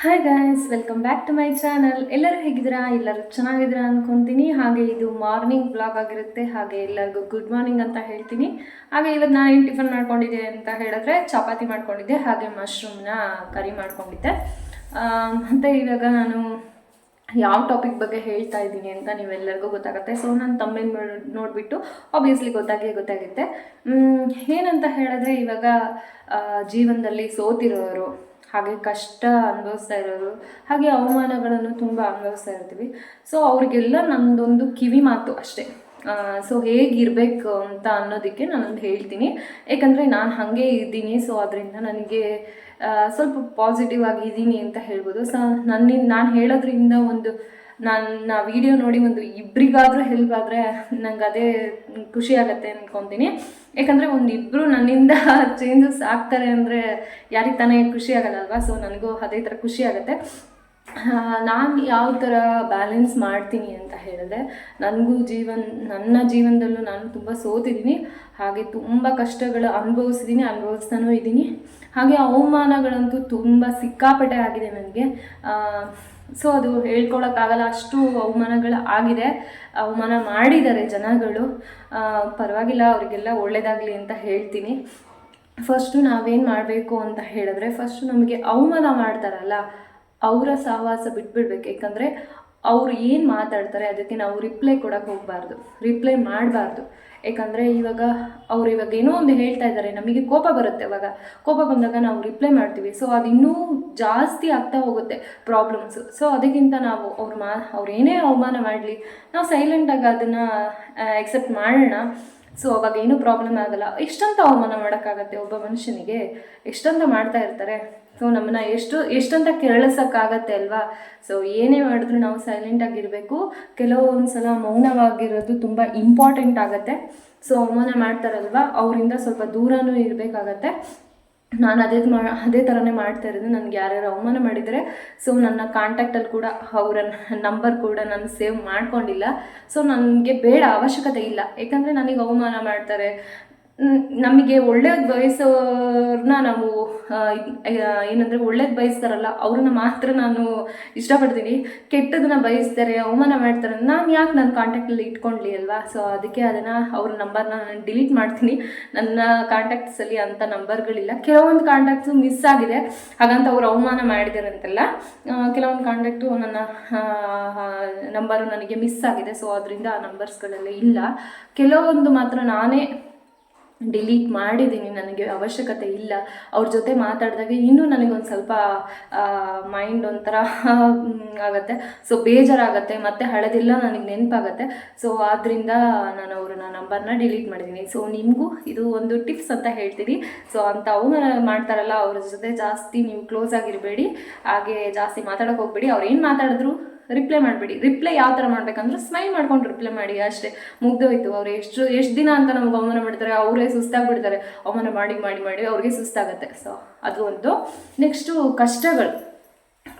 Hi guys welcome back to my channel ಎಲ್ಲರೂ ಹೇಗಿದ್ದೀರಾ? ಎಲ್ಲರೂ ಚೆನ್ನಾಗಿದ್ದೀರಾ ಅನ್ಕೊಂತೀನಿ. ಹಾಗೆ ಇದು ಮಾರ್ನಿಂಗ್ ಬ್ಲಾಗ್ ಆಗಿರುತ್ತೆ. ಹಾಗೆ ಎಲ್ಲರಿಗೂ ಗುಡ್ ಮಾರ್ನಿಂಗ್ ಅಂತ ಹೇಳ್ತೀನಿ. ಹಾಗೆ ಇವತ್ತು ನಾನು ಏನು ಟಿಫನ್ ಮಾಡ್ಕೊಂಡಿದ್ದೆ ಅಂತ ಹೇಳಿದ್ರೆ ಚಪಾತಿ ಮಾಡ್ಕೊಂಡಿದ್ದೆ. ಹಾಗೆ ಮಶ್ರೂಮ್ನ ಕರಿ ಮಾಡ್ಕೊಂಡಿದ್ದೆ. ಮತ್ತೆ ಇವಾಗ ನಾನು ಯಾವ ಟಾಪಿಕ್ ಬಗ್ಗೆ ಹೇಳ್ತಾ ಇದ್ದೀನಿ ಅಂತ ನೀವೆಲ್ಲರಿಗೂ ಗೊತ್ತಾಗುತ್ತೆ. ಸೊ ನಾನು ತಮ್ಮೇನು ನೋಡಿಬಿಟ್ಟು ಆಬ್ವಿಯಸ್ಲಿ ಗೊತ್ತಾಗೇ ಗೊತ್ತಾಗುತ್ತೆ. ಏನಂತ ಹೇಳಿದ್ರೆ ಇವಾಗ ಜೀವನದಲ್ಲಿ ಸೋತಿರೋರು ಹಾಗೆ ಕಷ್ಟ ಅನುಭವಿಸ್ತಾ ಇರೋರು, ಹಾಗೆ ಅವಮಾನಗಳನ್ನು ತುಂಬ ಅನುಭವಿಸ್ತಾ ಇರ್ತೀವಿ. ಸೊ ಅವ್ರಿಗೆಲ್ಲ ನಂದೊಂದು ಕಿವಿ ಮಾತು ಅಷ್ಟೇ. ಸೊ ಹೇಗಿರಬೇಕು ಅಂತ ಅನ್ನೋದಕ್ಕೆ ನಾನೊಂದು ಹೇಳ್ತೀನಿ. ಯಾಕಂದರೆ ನಾನು ಹಾಗೆ ಇದ್ದೀನಿ ಸೊ ಅದರಿಂದ ನನಗೆ ಸ್ವಲ್ಪ ಪಾಸಿಟಿವ್ ಆಗಿ ಇದ್ದೀನಿ ಅಂತ ಹೇಳ್ಬೋದು. ಸೊ ನನ್ನಿಂದ ನಾನು ಹೇಳೋದ್ರಿಂದ ಒಂದು ನನ್ನ ವಿಡಿಯೋ ನೋಡಿ ಒಂದು ಇಬ್ಬರಿಗಾದರೂ ಹೆಲ್ಪ್ ಆದರೆ ನಂಗೆ ಅದೇ ಖುಷಿ ಆಗುತ್ತೆ ಅಂದ್ಕೊತೀನಿ ಯಾಕಂದರೆ ಒಂದು ನನ್ನಿಂದ ಚೇಂಜಸ್ ಆಗ್ತಾರೆ ಅಂದರೆ ಯಾರಿಗೆ ತಾನೇ ಖುಷಿ ಆಗಲ್ಲಲ್ವಾ? ಸೊ ನನಗೂ ಅದೇ ಥರ ಖುಷಿ ಆಗುತ್ತೆ. ನಾನು ಯಾವ ಥರ ಬ್ಯಾಲೆನ್ಸ್ ಮಾಡ್ತೀನಿ ಅಂತ ಹೇಳಿದ್ರೆ, ನನಗೂ ಜೀವನ, ನನ್ನ ಜೀವನದಲ್ಲೂ ನಾನು ತುಂಬ ಸೋತಿದ್ದೀನಿ ಹಾಗೆ ತುಂಬ ಕಷ್ಟಗಳು ಅನುಭವಿಸಿದ್ದೀನಿ ಅನುಭವಿಸ್ತಾನೂ ಇದ್ದೀನಿ ಹಾಗೆ ಅವಮಾನಗಳಂತೂ ತುಂಬ ಸಿಕ್ಕಾಪಟ್ಟೆ ಆಗಿದೆ ನನಗೆ. ಸೊ ಅದು ಹೇಳ್ಕೊಳಕ್ಕಾಗಲ್ಲ, ಅಷ್ಟು ಅವಮಾನಗಳು ಆಗಿದೆ. ಅವಮಾನ ಮಾಡಿದ್ದಾರೆ ಜನಗಳು. ಪರವಾಗಿಲ್ಲ, ಅವರಿಗೆಲ್ಲ ಒಳ್ಳೆಯದಾಗಲಿ ಅಂತ ಹೇಳ್ತೀನಿ. ಫಸ್ಟು ನಾವೇನು ಮಾಡಬೇಕು ಅಂತ ಹೇಳಿದ್ರೆ ಫಸ್ಟು ನಮಗೆ ಅವಮಾನ ಮಾಡ್ತಾರಲ್ಲ, ಅವರ ಸಹವಾಸ ಬಿಟ್ಬಿಡ್ಬೇಕು. ಯಾಕಂದರೆ ಅವ್ರು ಏನು ಮಾತಾಡ್ತಾರೆ, ಅದಕ್ಕೆ ನಾವು ರಿಪ್ಲೈ ಕೊಡೋಕ್ಕೆ ಹೋಗಬಾರ್ದು. ರಿಪ್ಲೈ ಮಾಡಬಾರ್ದು. ಯಾಕಂದರೆ ಇವಾಗ ಅವ್ರು ಇವಾಗ ಏನೋ ಒಂದು ಹೇಳ್ತಾ ಇದ್ದಾರೆ, ನಮಗೆ ಕೋಪ ಬರುತ್ತೆ ಇವಾಗ. ಕೋಪ ಬಂದಾಗ ನಾವು ರಿಪ್ಲೈ ಮಾಡ್ತೀವಿ. ಸೊ ಅದು ಇನ್ನೂ ಜಾಸ್ತಿ ಆಗ್ತಾ ಹೋಗುತ್ತೆ ಪ್ರಾಬ್ಲಮ್ಸು ಸೊ ಅದಕ್ಕಿಂತ ನಾವು ಅವ್ರು ಮಾ ಅವ್ರು ಏನೇ ಅವಮಾನ ಮಾಡಲಿ, ನಾವು ಸೈಲೆಂಟಾಗಿ ಅದನ್ನು ಎಕ್ಸೆಪ್ಟ್ ಮಾಡೋಣ. ಸೊ ಅವಾಗ ಏನೂ ಪ್ರಾಬ್ಲಮ್ ಆಗಲ್ಲ. ಎಷ್ಟಂತ ಅವಮಾನ ಮಾಡೋಕ್ಕಾಗತ್ತೆ ಒಬ್ಬ ಮನುಷ್ಯನಿಗೆ? ಎಷ್ಟಂತ ಮಾಡ್ತಾ ಇರ್ತಾರೆ? ಸೊ ನಮ್ಮನ್ನ ಎಷ್ಟು, ಎಷ್ಟಂತ ಕೆರಳಿಸೋಕ್ಕಾಗತ್ತೆ ಅಲ್ವಾ? ಸೊ ಏನೇ ಮಾಡಿದ್ರು ನಾವು ಸೈಲೆಂಟಾಗಿರಬೇಕು ಕೆಲವೊಂದು ಸಲ ಮೌನವಾಗಿರೋದು ತುಂಬ ಇಂಪಾರ್ಟೆಂಟ್ ಆಗುತ್ತೆ. ಸೊ ಅವಮಾನ ಮಾಡ್ತಾರಲ್ವಾ? ಅವರಿಂದ ಸ್ವಲ್ಪ ದೂರನೂ ಇರಬೇಕಾಗತ್ತೆ. ನಾನು ಅದೇ ಮಾ, ಅದೇ ಥರನೇ ಮಾಡ್ತಾ ಇರೋದು. ನನಗೆ ಯಾರ್ಯಾರು ಅವಮಾನ ಮಾಡಿದರೆ ಸೊ ನನ್ನ ಕಾಂಟ್ಯಾಕ್ಟಲ್ಲಿ ಕೂಡ ಅವರ ನಂಬರ್ ಕೂಡ ನಾನು ಸೇವ್ ಮಾಡ್ಕೊಂಡಿಲ್ಲ. ಸೊ ನನಗೆ ಬೇಡ, ಅವಶ್ಯಕತೆ ಇಲ್ಲ. ಯಾಕಂದರೆ ನನಗೆ ಅವಮಾನ ಮಾಡ್ತಾರೆ. ನಮಗೆ ಒಳ್ಳೇದು ಬಯಸೋರ್ನ ನಾವು ಏನಂದರೆ ಒಳ್ಳೇದು ಬಯಸ್ತಾರಲ್ಲ, ಅವ್ರನ್ನ ಮಾತ್ರ ನಾನು ಇಷ್ಟಪಡ್ತೀನಿ. ಕೆಟ್ಟದನ್ನ ಬಯಸ್ತಾರೆ, ಅವಮಾನ ಮಾಡ್ತಾರೆ, ನಾನು ಯಾಕೆ ನನ್ನ ಕಾಂಟ್ಯಾಕ್ಟಲ್ಲಿ ಇಟ್ಕೊಂಡ್ಲಿ ಅಲ್ವಾ? ಸೊ ಅದಕ್ಕೆ ಅದನ್ನು ಅವ್ರ ನಂಬರ್ನ ನಾನು ಡಿಲೀಟ್ ಮಾಡ್ತೀನಿ. ನನ್ನ ಕಾಂಟ್ಯಾಕ್ಟ್ಸಲ್ಲಿ ಅಂಥ ನಂಬರ್ಗಳಿಲ್ಲ ಕೆಲವೊಂದು ಕಾಂಟ್ಯಾಕ್ಟ್ಸು ಮಿಸ್ ಆಗಿದೆ. ಹಾಗಂತ ಅವ್ರು ಅವಮಾನ ಮಾಡಿದಾರಂತೆಲ್ಲ ಕೆಲವೊಂದು ಕಾಂಟ್ಯಾಕ್ಟು ನನ್ನ ನಂಬರು ನನಗೆ ಮಿಸ್ ಆಗಿದೆ. ಸೊ ಅದರಿಂದ ಆ ನಂಬರ್ಸ್ಗಳೆಲ್ಲ ಇಲ್ಲ. ಕೆಲವೊಂದು ಮಾತ್ರ ನಾನೇ ಡಿಲೀಟ್ ಮಾಡಿದ್ದೀನಿ, ನನಗೆ ಅವಶ್ಯಕತೆ ಇಲ್ಲ. ಅವ್ರ ಜೊತೆ ಮಾತಾಡಿದಾಗ ಇನ್ನೂ ನನಗೊಂದು ಸ್ವಲ್ಪ ಮೈಂಡ್ ಒಂಥರ ಆಗುತ್ತೆ. ಸೊ ಬೇಜಾರಾಗುತ್ತೆ, ಮತ್ತು ಹಳೆದಿಲ್ಲ ನನಗೆ ನೆನಪಾಗುತ್ತೆ. ಸೊ ಆದ್ದರಿಂದ ನಾನು ಅವ್ರನ್ನ ನಂಬರ್ನ ಡಿಲೀಟ್ ಮಾಡಿದ್ದೀನಿ. ಸೊ ನಿಮಗೂ ಇದು ಒಂದು ಟಿಪ್ಸ್ ಅಂತ ಹೇಳ್ತೀನಿ. ಸೊ ಅಂತ ಅವನು ಮಾಡ್ತಾರಲ್ಲ, ಅವ್ರ ಜೊತೆ ಜಾಸ್ತಿ ನೀವು ಕ್ಲೋಸ್ ಆಗಿರಬೇಡಿ. ಹಾಗೆ ಜಾಸ್ತಿ ಮಾತಾಡೋಕೆ ಹೋಗ್ಬೇಡಿ. ಅವ್ರು ಏನು ಮಾತಾಡಿದ್ರು ರಿಪ್ಲೈ ಮಾಡಬೇಡಿ. ರಿಪ್ಲೈ ಯಾವ ಥರ ಮಾಡಬೇಕಂದ್ರೆ ಸ್ಮೈಲ್ ಮಾಡ್ಕೊಂಡು ರಿಪ್ಲೈ ಮಾಡಿ. ಅಷ್ಟೇ. ಮುಗ್ದೋಯ್ತು ಅವ್ರು ಎಷ್ಟು ಎಷ್ಟು ದಿನ ಅಂತ ನಮ್ಗೆ ಅವಮಾನ ಮಾಡ್ತಾರೆ. ಅವರೇ ಸುಸ್ತಾಗ್ಬಿಡ್ತಾರೆ. ಅವಮಾನ ಮಾಡಿ ಮಾಡಿ ಮಾಡಿ ಅವ್ರಿಗೆ ಸುಸ್ತಾಗುತ್ತೆ. ಸೊ ಅದು ಒಂದು. ನೆಕ್ಸ್ಟು ಕಷ್ಟಗಳು.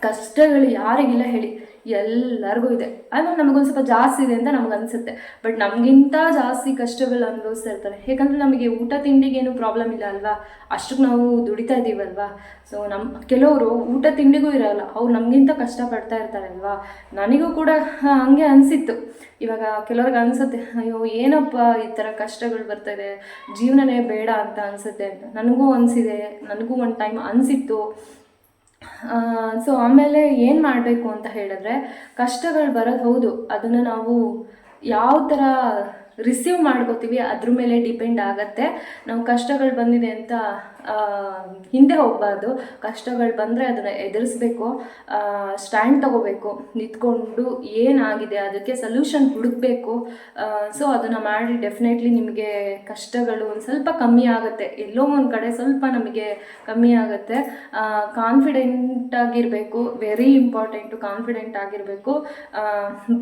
ಕಷ್ಟಗಳು ಯಾರಿಗಿಲ್ಲ ಹೇಳಿ. ಎಲ್ಲರಿಗೂ ಇದೆ. ಆಮೇಲೆ ನಮಗೊಂದು ಸ್ವಲ್ಪ ಜಾಸ್ತಿ ಇದೆ ಅಂತ ನಮ್ಗೆ ಅನಿಸುತ್ತೆ. ಬಟ್ ನಮಗಿಂತ ಜಾಸ್ತಿ ಕಷ್ಟಗಳು ಅನುಭವಿಸ್ತಾ ಇರ್ತಾರೆ. ಯಾಕಂದರೆ ನಮಗೆ ಊಟ ತಿಂಡಿಗೇನು ಪ್ರಾಬ್ಲಮ್ ಇಲ್ಲ ಅಲ್ವಾ? ಅಷ್ಟಕ್ಕೆ ನಾವು ದುಡಿತಾ ಇದ್ದೀವಲ್ವಾ ಸೊ ನಮ್ಮ ಕೆಲವರು ಊಟ ತಿಂಡಿಗೂ ಇರಲ್ಲ. ಅವ್ರು ನಮಗಿಂತ ಕಷ್ಟಪಡ್ತಾ ಇರ್ತಾರೆ ಅಲ್ವಾ? ನನಗೂ ಕೂಡ ಹಂಗೆ ಅನಿಸಿತ್ತು. ಇವಾಗ ಕೆಲವ್ರಿಗೆ ಅನಿಸುತ್ತೆ, ಅಯ್ಯೋ, ಏನಪ್ಪ ಈ ಥರ ಕಷ್ಟಗಳು ಬರ್ತಾಯಿದೆ ಜೀವನನೇ ಬೇಡ ಅಂತ ಅನಿಸುತ್ತೆ ಅಂತ. ನನಗೂ ಅನಿಸಿದೆ. ನನಗೂ ಒಂದು ಟೈಮ್ ಅನಿಸಿತ್ತು. ಸೊ ಆಮೇಲೆ ಏನು ಮಾಡಬೇಕು ಅಂತ ಹೇಳಿದ್ರೆ ಕಷ್ಟಗಳು ಬರೋದು ಹೌದು. ಅದನ್ನು ನಾವು ಯಾವ ಥರ ರಿಸೀವ್ ಮಾಡ್ಕೋತೀವಿ ಅದ್ರ ಮೇಲೆ ಡಿಪೆಂಡ್ ಆಗತ್ತೆ. ನಾವು ಕಷ್ಟಗಳು ಬಂದಿದೆ ಅಂತ ಹಿಂದೆ ಹೋಗಬಾರ್ದು. ಕಷ್ಟಗಳು ಬಂದರೆ ಅದನ್ನು ಎದುರಿಸ್ಬೇಕು. ಸ್ಟ್ಯಾಂಡ್ ತಗೋಬೇಕು. ನಿಂತ್ಕೊಂಡು ಏನಾಗಿದೆ ಅದಕ್ಕೆ ಸೊಲ್ಯೂಷನ್ ಹುಡುಕಬೇಕು. ಸೊ ಅದನ್ನು ಮಾಡಿ ಡೆಫಿನೆಟ್ಲಿ ನಿಮಗೆ ಕಷ್ಟಗಳು ಒಂದು ಸ್ವಲ್ಪ ಕಮ್ಮಿ ಆಗುತ್ತೆ. ಎಲ್ಲೋ ಒಂದು ಕಡೆ ಸ್ವಲ್ಪ ನಮಗೆ ಕಮ್ಮಿ ಆಗುತ್ತೆ. ಕಾನ್ಫಿಡೆಂಟ್ ಆಗಿರಬೇಕು. ವೆರಿ ಇಂಪಾರ್ಟೆಂಟು ಕಾನ್ಫಿಡೆಂಟ್ ಆಗಿರಬೇಕು.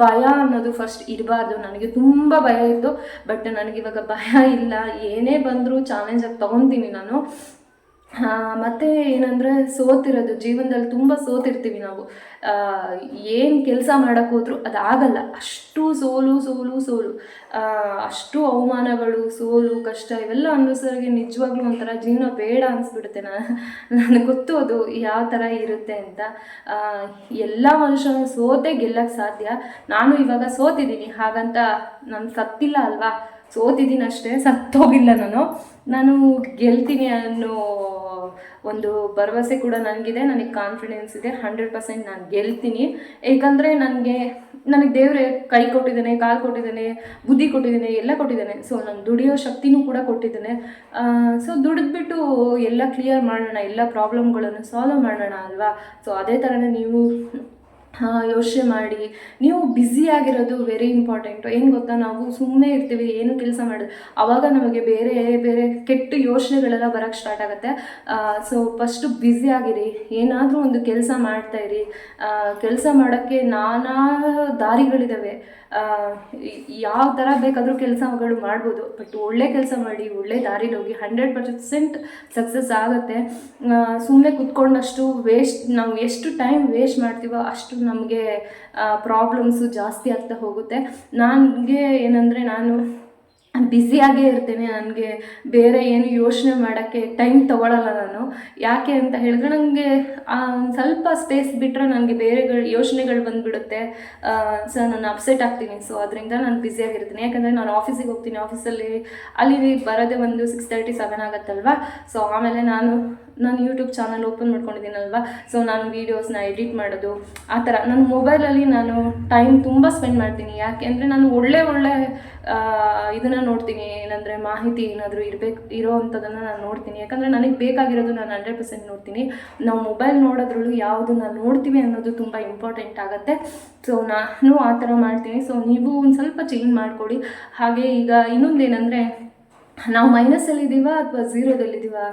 ಭಯ ಅನ್ನೋದು ಫಸ್ಟ್ ಇರಬಾರ್ದು. ನನಗೆ ತುಂಬ ಭಯ ಇತ್ತು. ಬಟ್ ನನಗಿವಾಗ ಭಯ ಇಲ್ಲ. ಏನೇ ಬಂದರೂ ಚಾಲೆಂಜಾಗಿ ತೊಗೊತೀನಿ ನಾನು. ಮತ್ತೆ ಏನಂದರೆ ಸೋತಿರೋದು, ಜೀವನದಲ್ಲಿ ತುಂಬ ಸೋತಿರ್ತೀವಿ ನಾವು. ಏನು ಕೆಲಸ ಮಾಡೋಕ್ಕೆ ಹೋದ್ರು ಅದಾಗಲ್ಲ ಅಷ್ಟು ಸೋಲು ಸೋಲು ಸೋಲು. ಅಷ್ಟು ಅವಮಾನಗಳು, ಸೋಲು, ಕಷ್ಟ ಇವೆಲ್ಲ ಅನ್ನಿಸೋರಿಗೆ ನಿಜವಾಗ್ಲೂ ಒಂಥರ ಜೀವನ ಬೇಡ ಅನಿಸ್ಬಿಡುತ್ತೆ. ನಾನು ನನಗೆ ಗೊತ್ತು ಅದು ಯಾವ ಥರ ಇರುತ್ತೆ ಅಂತ. ಎಲ್ಲ ಮನುಷ್ಯನೂ ಸೋತೆ ಗೆಲ್ಲಕ್ಕೆ ಸಾಧ್ಯ. ನಾನು ಇವಾಗ ಸೋತಿದ್ದೀನಿ. ಹಾಗಂತ ನಾನು ಸತ್ತಿಲ್ಲ ಅಲ್ವಾ? ಸೋತಿದ್ದೀನಿ ಅಷ್ಟೇ ಸತ್ತೋಗಿಲ್ಲ ನಾನು. ನಾನು ಗೆಲ್ತೀನಿ ಅನ್ನೋ ಒಂದು ಭರವಸೆ ಕೂಡ ನನಗಿದೆ, ನನಗೆ ಕಾನ್ಫಿಡೆನ್ಸ್ ಇದೆ ಹಂಡ್ರೆಡ್ ಪರ್ಸೆಂಟ್ ನಾನು ಗೆಲ್ತೀನಿ. ಏಕೆಂದರೆ ನನಗೆ ನನಗೆ ದೇವರೇ ಕೈ ಕೊಟ್ಟಿದ್ದಾನೆ, ಕಾಲು ಕೊಟ್ಟಿದ್ದಾನೆ, ಬುದ್ಧಿ ಕೊಟ್ಟಿದ್ದಾನೆ, ಎಲ್ಲ ಕೊಟ್ಟಿದ್ದಾನೆ. ಸೊ ನಾನು ದುಡಿಯೋ ಶಕ್ತಿನೂ ಕೂಡ ಕೊಟ್ಟಿದ್ದಾನೆ. ಸೊ ದುಡಿದ್ಬಿಟ್ಟು ಎಲ್ಲ ಕ್ಲಿಯರ್ ಮಾಡೋಣ, ಎಲ್ಲ ಪ್ರಾಬ್ಲಮ್ಗಳನ್ನು ಸಾಲ್ವ್ ಮಾಡೋಣ ಅಲ್ವಾ? ಸೊ ಅದೇ ಥರನೇ ನೀವು ಯೋಚನೆ ಮಾಡಿ. ನೀವು ಬ್ಯುಸಿ ಆಗಿರೋದು ವೆರಿ ಇಂಪಾರ್ಟೆಂಟು ಏನು ಗೊತ್ತಾ, ನಾವು ಸುಮ್ಮನೆ ಇರ್ತೀವಿ, ಏನು ಕೆಲಸ ಮಾಡೋದು ಆವಾಗ ನಮಗೆ ಬೇರೆ ಬೇರೆ ಕೆಟ್ಟ ಯೋಚನೆಗಳೆಲ್ಲ ಬರೋಕ್ಕೆ ಸ್ಟಾರ್ಟ್ ಆಗುತ್ತೆ. ಸೊ ಫಸ್ಟು ಬ್ಯುಸಿ ಆಗಿರಿ, ಏನಾದರೂ ಒಂದು ಕೆಲಸ ಮಾಡ್ತಾ ಇರಿ. ಕೆಲಸ ಮಾಡೋಕ್ಕೆ ನಾನಾ ದಾರಿಗಳಿದ್ದಾವೆ ಯಾವ ಥರ ಬೇಕಾದರೂ ಕೆಲಸಗಳು ಮಾಡ್ಬೋದು ಬಟ್ ಒಳ್ಳೆ ಕೆಲಸ ಮಾಡಿ, ಒಳ್ಳೆ ದಾರಿಲಿ ಹೋಗಿ ಹಂಡ್ರೆಡ್ ಪರ್ಸೆಂಟ್ ಸಕ್ಸಸ್ ಆಗುತ್ತೆ. ಸುಮ್ಮನೆ ಕುತ್ಕೊಂಡಷ್ಟು ವೇಸ್ಟ್ ನಾವು ಎಷ್ಟು ಟೈಮ್ ವೇಸ್ಟ್ ಮಾಡ್ತೀವೋ ಅಷ್ಟು ನಮಗೆ ಪ್ರಾಬ್ಲಮ್ಸು ಜಾಸ್ತಿ ಆಗ್ತಾ ಹೋಗುತ್ತೆ. ನನಗೆ ಏನಂದರೆ ನಾನು ಬ್ಯುಸಿಯಾಗೇ ಇರ್ತೇನೆ, ನನಗೆ ಬೇರೆ ಏನು ಯೋಚನೆ ಮಾಡೋಕ್ಕೆ ಟೈಮ್ ತೊಗೊಳಲ್ಲ ನಾನು. ಯಾಕೆ ಅಂತ ಹೇಳಿದ್ರೆ ನನಗೆ ಒಂದು ಸ್ವಲ್ಪ ಸ್ಪೇಸ್ ಬಿಟ್ಟರೆ ನನಗೆ ಬೇರೆಗಳು, ಯೋಚನೆಗಳು ಬಂದುಬಿಡುತ್ತೆ. ಸೊ ನಾನು ಅಪ್ಸೆಟ್ ಆಗ್ತೀನಿ. ಸೊ ಅದರಿಂದ ನಾನು ಬ್ಯುಸಿಯಾಗಿರ್ತೀನಿ ಯಾಕಂದರೆ ನಾನು ಆಫೀಸಿಗೆ ಹೋಗ್ತೀನಿ. ಆಫೀಸಲ್ಲಿ ಅಲ್ಲಿ ಬರೋದೇ ಒಂದು ಸಿಕ್ಸ್ ತರ್ಟಿ ಸೆವೆನ್ ಆಗುತ್ತಲ್ವ? ಸೊ ಆಮೇಲೆ ನಾನು ನಾನು ಯೂಟ್ಯೂಬ್ ಚಾನಲ್ ಓಪನ್ ಮಾಡ್ಕೊಂಡಿದ್ದೀನಲ್ವ? ಸೊ ನಾನು ವೀಡಿಯೋಸ್ನ ಎಡಿಟ್ ಮಾಡೋದು, ಆ ಥರ. ನನ್ನ ಮೊಬೈಲಲ್ಲಿ ನಾನು ಟೈಮ್ ತುಂಬ ಸ್ಪೆಂಡ್ ಮಾಡ್ತೀನಿ. ಯಾಕೆ ನಾನು ಒಳ್ಳೆ ಒಳ್ಳೆ ಇದನ್ನು ನೋಡ್ತೀನಿ. ಏನಂದರೆ ಮಾಹಿತಿ ಏನಾದರೂ ಇರಬೇಕು, ಇರೋ ಅಂಥದ್ದನ್ನು ನಾನು ನೋಡ್ತೀನಿ. ಯಾಕಂದರೆ ನನಗೆ ಬೇಕಾಗಿರೋದು ನಾನು ಹಂಡ್ರೆಡ್ ಪರ್ಸೆಂಟ್ ನೋಡ್ತೀನಿ. ನಾವು ಮೊಬೈಲ್ ನೋಡೋದ್ರಲ್ಲೂ ನಾನು ನೋಡ್ತೀವಿ ಅನ್ನೋದು ತುಂಬ ಇಂಪಾರ್ಟೆಂಟ್ ಆಗುತ್ತೆ. ಸೊ ನಾನು ಆ ಥರ ಮಾಡ್ತೀನಿ. ಸೊ ನೀವು ಒಂದು ಸ್ವಲ್ಪ ಚೇಂಜ್ ಮಾಡಿಕೊಡಿ. ಹಾಗೆ ಈಗ ಇನ್ನೊಂದು ಏನಂದರೆ ನಾವು ಮೈನಸಲ್ಲಿದ್ದೀವಾ ಅಥವಾ ಝೀರೋದಲ್ಲಿದ್ದೀವಾ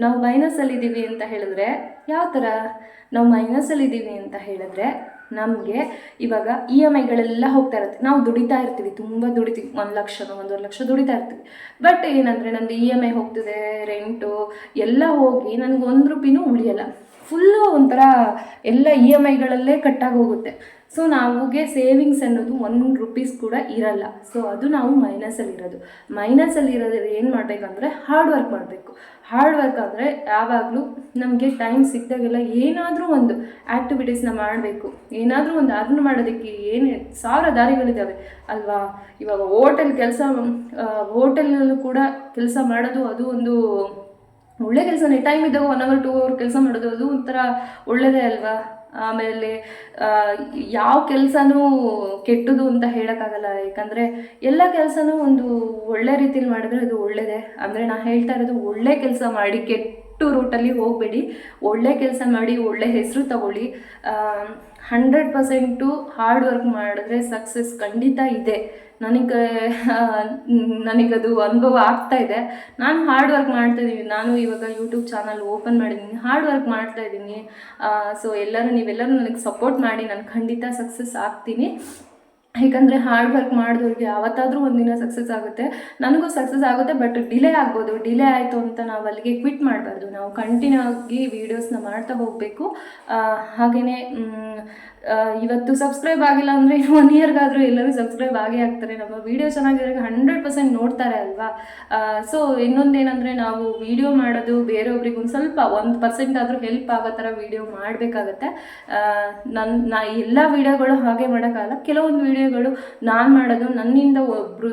ನಾವು ಮೈನಸಲ್ಲಿದ್ದೀವಿ ಅಂತ ಹೇಳಿದ್ರೆ ಯಾವ ಥರ ನಾವು ಮೈನಸಲ್ಲಿದ್ದೀವಿ ಅಂತ ಹೇಳಿದ್ರೆ ನಮಗೆ ಇವಾಗ ಇ ಎಂ ಐಗಳೆಲ್ಲ ಹೋಗ್ತಾ ಇರುತ್ತೆ. ನಾವು ದುಡಿತಾ ಇರ್ತೀವಿ, ತುಂಬ ದುಡಿತೀವಿ. ಒಂದು ಲಕ್ಷನೋ, ಒಂದೂವರೆ ಲಕ್ಷ ದುಡಿತಾ ಇರ್ತೀವಿ. ಬಟ್ ಏನಂದರೆ ನಂದು ಇ ಎಂ ಐ ಹೋಗ್ತದೆ ರೆಂಟು ಎಲ್ಲ ಹೋಗಿ ನನಗೆ ಒಂದು ರೂಪಿನೂ ಉಳಿಯಲ್ಲ. ಫುಲ್ಲು ಒಂಥರ ಎಲ್ಲ ಇ ಎಂ ಐಗಳಲ್ಲೇ ಕಟ್ಟಾಗಿ ಹೋಗುತ್ತೆ. ಸೊ ನಮಗೆ ಸೇವಿಂಗ್ಸ್ ಅನ್ನೋದು ಒನ್ ರುಪೀಸ್ ಕೂಡ ಇರಲ್ಲ. ಸೊ ಅದು ನಾವು ಮೈನಸಲ್ಲಿರೋದು ಮೈನಸಲ್ಲಿ ಇರೋದು. ಏನು ಮಾಡಬೇಕಂದ್ರೆ ಹಾರ್ಡ್ ವರ್ಕ್ ಮಾಡಬೇಕು. ಹಾರ್ಡ್ ವರ್ಕ್ ಅಂದರೆ ಯಾವಾಗಲೂ ನಮಗೆ ಟೈಮ್ ಸಿಕ್ಕಿದಾಗೆಲ್ಲ ಏನಾದರೂ ಒಂದು ಆ್ಯಕ್ಟಿವಿಟೀಸ್ನ ಮಾಡಬೇಕು. ಏನಾದರೂ ಒಂದು ಅದನ್ನು ಮಾಡೋದಕ್ಕೆ ಏನು ಸಾವಿರ ದಾರಿಗಳಿದ್ದಾವೆ ಅಲ್ವಾ? ಇವಾಗ ಹೋಟೆಲ್ ಕೆಲಸ ಹೋಟೆಲ್ನಲ್ಲೂ ಕೂಡ ಕೆಲಸ ಮಾಡೋದು ಅದು ಒಂದು ಒಳ್ಳೆ ಕೆಲಸನೇ. ಟೈಮ್ ಇದ್ದಾಗ ಒನ್ ಅವರ್ ಟೂ ಅವರ್ ಕೆಲಸ ಮಾಡೋದು ಅದು ಒಂಥರ ಒಳ್ಳೆಯದೇ ಅಲ್ವಾ? ಆಮೇಲೆ ಯಾವ ಕೆಲಸನೂ ಕೆಟ್ಟದು ಅಂತ ಹೇಳೋಕ್ಕಾಗಲ್ಲ. ಯಾಕಂದರೆ ಎಲ್ಲ ಕೆಲಸನೂ ಒಂದು ಒಳ್ಳೆ ರೀತಿಲಿ ಮಾಡಿದ್ರೆ ಅದು ಒಳ್ಳೆಯದೇ ಅಂದರೆ ನಾನು ಹೇಳ್ತಾ ಇರೋದು ಒಳ್ಳೆ ಕೆಲಸ ಮಾಡಿ ಕೆಟ್ಟು ರೂಟಲ್ಲಿ ಹೋಗಬೇಡಿ. ಒಳ್ಳೆ ಕೆಲಸ ಮಾಡಿ, ಒಳ್ಳೆ ಹೆಸರು ತಗೊಳ್ಳಿ. ಹಂಡ್ರೆಡ್ ಪರ್ಸೆಂಟು ಹಾರ್ಡ್ ವರ್ಕ್ ಮಾಡಿದ್ರೆ ಸಕ್ಸಸ್ ಖಂಡಿತ ಇದೆ. ನನಗೆ ನನಗದು ಅನುಭವ ಆಗ್ತಾ ಇದೆ. ನಾನು ಹಾರ್ಡ್ ವರ್ಕ್ ಮಾಡ್ತಾಯಿದ್ದೀನಿ ನಾನು ಇವಾಗ ಯೂಟ್ಯೂಬ್ ಚಾನಲ್ ಓಪನ್ ಮಾಡಿದ್ದೀನಿ ಹಾರ್ಡ್ ವರ್ಕ್ ಮಾಡ್ತಾ ಇದ್ದೀನಿ ಸೊ ಎಲ್ಲರೂ ನೀವೆಲ್ಲರೂ ನನಗೆ ಸಪೋರ್ಟ್ ಮಾಡಿ. ನಾನು ಖಂಡಿತ ಸಕ್ಸಸ್ ಆಗ್ತೀನಿ. ಯಾಕಂದರೆ ಹಾರ್ಡ್ ವರ್ಕ್ ಮಾಡಿದವ್ರಿಗೆ ಯಾವತ್ತಾದರೂ ಒಂದಿನ ಸಕ್ಸಸ್ ಆಗುತ್ತೆ. ನನಗೂ ಸಕ್ಸಸ್ ಆಗುತ್ತೆ ಬಟ್ ಡಿಲೇ ಆಗ್ಬೋದು. ಡಿಲೇ ಆಯಿತು ಅಂತ ನಾವು ಅಲ್ಲಿಗೆ ಕ್ವಿಟ್ ಮಾಡಬಾರ್ದು. ನಾವು ಕಂಟಿನ್ಯೂ ಆಗಿ ವೀಡಿಯೋಸ್ನ ಮಾಡ್ತಾ ಹೋಗಬೇಕು. ಹಾಗೆಯೇ ಇವತ್ತು ಸಬ್ಸ್ಕ್ರೈಬ್ ಆಗಿಲ್ಲ ಅಂದರೆ ಒನ್ ಇಯರ್ಗಾದರೂ ಎಲ್ಲರೂ ಸಬ್ಸ್ಕ್ರೈಬ್ ಆಗೇ ಆಗ್ತಾರೆ. ನಮ್ಮ ವೀಡಿಯೋ ಚೆನ್ನಾಗಿರೋ ಹಂಡ್ರೆಡ್ ಪರ್ಸೆಂಟ್ ನೋಡ್ತಾರೆ ಅಲ್ವಾ? ಸೊ ಇನ್ನೊಂದೇನೆಂದರೆ ನಾವು ವಿಡಿಯೋ ಮಾಡೋದು ಬೇರೆಯೊಬ್ರಿಗೆ ಒಂದು ಸ್ವಲ್ಪ ಒಂದು ಪರ್ಸೆಂಟ್ ಆದರೂ ಹೆಲ್ಪ್ ಆಗೋ ಥರ ವಿಡಿಯೋ ಮಾಡಬೇಕಾಗತ್ತೆ. ನನ್ನ ನಾ ಎಲ್ಲ ವೀಡಿಯೋಗಳು ಹಾಗೆ ಮಾಡೋಕ್ಕಾಗಲ್ಲ. ಕೆಲವೊಂದು ವಿಡಿಯೋಗಳು ನಾನು ಮಾಡೋದು ನನ್ನಿಂದ ಒಬ್ಬರು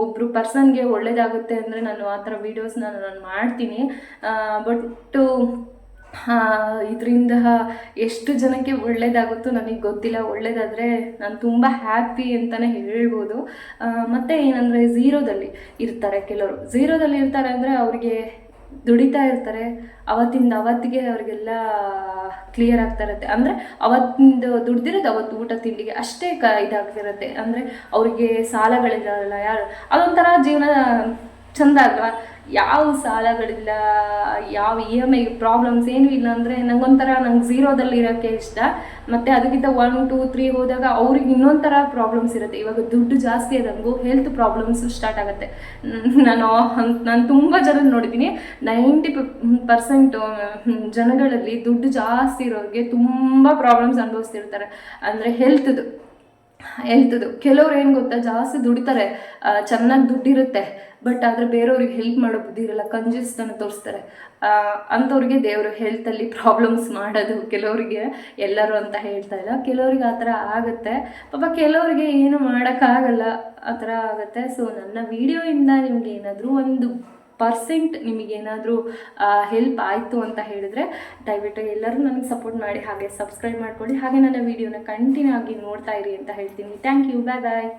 ಒಬ್ಬರು ಪರ್ಸನ್ಗೆ ಒಳ್ಳೇದಾಗುತ್ತೆ ಅಂದರೆ ನಾನು ಆ ಥರ ವೀಡಿಯೋಸ್ನ ನಾನು ಮಾಡ್ತೀನಿ. ಬಟ್ಟು ಇದರಿಂದ ಎಷ್ಟು ಜನಕ್ಕೆ ಒಳ್ಳೇದಾಗುತ್ತೋ ನನಗೆ ಗೊತ್ತಿಲ್ಲ. ಒಳ್ಳೇದಾದರೆ ನಾನು ತುಂಬ ಹ್ಯಾಪಿ ಅಂತಲೇ ಹೇಳ್ಬೋದು. ಮತ್ತು ಏನಂದರೆ ಝೀರೋದಲ್ಲಿ ಇರ್ತಾರೆ ಕೆಲವರು. ಝೀರೋದಲ್ಲಿ ಇರ್ತಾರೆ ಅಂದರೆ ಅವರಿಗೆ ದುಡಿತಾ ಇರ್ತಾರೆ. ಅವತ್ತಿಂದ ಅವತ್ತಿಗೆ ಅವರಿಗೆಲ್ಲ ಕ್ಲಿಯರ್ ಆಗ್ತಾ ಇರುತ್ತೆ. ಅಂದರೆ ಅವತ್ತಿಂದ ದುಡ್ದಿರೋದು ಅವತ್ತು ಊಟ, ತಿಂಡಿಗೆ ಅಷ್ಟೇ ಕ ಇದಾಗ್ತಿರುತ್ತೆ. ಅಂದರೆ ಅವರಿಗೆ ಸಾಲಗಳಿರಲ್ಲ ಯಾರು ಅದೊಂಥರ ಜೀವನ ಚಂದ ಅಲ್ವಾ? ಯಾವ ಸಾಲಗಳಿಲ್ಲ, ಯಾವ ಇ ಎಂ ಐ ಪ್ರಾಬ್ಲಮ್ಸ್ ಏನೂ ಇಲ್ಲ ಅಂದರೆ ನಂಗೊಂಥರ ನಂಗೆ ಝೀರೋದಲ್ಲಿ ಇರೋಕ್ಕೆ ಇಷ್ಟ. ಮತ್ತು ಅದಕ್ಕಿಂತ ಒನ್ ಟೂ ತ್ರೀ ಹೋದಾಗ ಅವ್ರಿಗೆ ಇನ್ನೊಂಥರ ಪ್ರಾಬ್ಲಮ್ಸ್ ಇರುತ್ತೆ. ಇವಾಗ ದುಡ್ಡು ಜಾಸ್ತಿ ಆದಂಗೂ ಹೆಲ್ತ್ ಪ್ರಾಬ್ಲಮ್ಸ್ ಸ್ಟಾರ್ಟ್ ಆಗುತ್ತೆ. ನಾನು ನಾನು ತುಂಬ ಜನ ನೋಡಿದ್ದೀನಿ. ನೈಂಟಿ ಪರ್ಸೆಂಟು ಜನಗಳಲ್ಲಿ ದುಡ್ಡು ಜಾಸ್ತಿ ಇರೋರಿಗೆ ತುಂಬ ಪ್ರಾಬ್ಲಮ್ಸ್ ಅನುಭವಿಸ್ತಿರ್ತಾರೆ. ಅಂದರೆ ಹೆಲ್ತ್ದು ಹೆಲ್ತ್ದು ಕೆಲವ್ರು ಏನು ಗೊತ್ತಾ, ಜಾಸ್ತಿ ದುಡಿತಾರೆ. ಚೆನ್ನಾಗಿ ದುಡ್ಡಿರುತ್ತೆ. ಬಟ್ ಆದರೆ ಬೇರೆಯವ್ರಿಗೆ ಹೆಲ್ಪ್ ಮಾಡೋ ಬುದ್ಧಿ ಇರಲ್ಲ ಕಂಜೂಸ್ತನ ತೋರಿಸ್ತಾರೆ. ಅಂಥವ್ರಿಗೆ ದೇವರು ಹೆಲ್ತಲ್ಲಿ ಪ್ರಾಬ್ಲಮ್ಸ್ ಮಾಡೋದು, ಕೆಲವರಿಗೆ ಎಲ್ಲರೂ ಅಂತ ಹೇಳ್ತಾ ಇಲ್ಲ. ಕೆಲವ್ರಿಗೆ ಆ ಥರ ಆಗುತ್ತೆ. ಪಾಪ ಕೆಲವರಿಗೆ ಏನು ಮಾಡೋಕ್ಕಾಗಲ್ಲ, ಆ ಥರ ಆಗುತ್ತೆ. ಸೊ ನನ್ನ ವಿಡಿಯೋಯಿಂದ ನಿಮಗೆ ಏನಾದರೂ ಒಂದು ಪರ್ಸೆಂಟ್ ನಿಮಗೇನಾದರೂ ಹೆಲ್ಪ್ ಆಯಿತು ಅಂತ ಹೇಳಿದರೆ, ದಯವಿಟ್ಟು ಎಲ್ಲರೂ ನನಗೆ ಸಪೋರ್ಟ್ ಮಾಡಿ, ಹಾಗೆ ಸಬ್ಸ್ಕ್ರೈಬ್ ಮಾಡ್ಕೊಳ್ಳಿ. ಹಾಗೆ ನನ್ನ ವೀಡಿಯೋನ ಕಂಟಿನ್ಯೂ ಆಗಿ ನೋಡ್ತಾ ಇರಿ ಅಂತ ಹೇಳ್ತೀನಿ. Thank you bye bye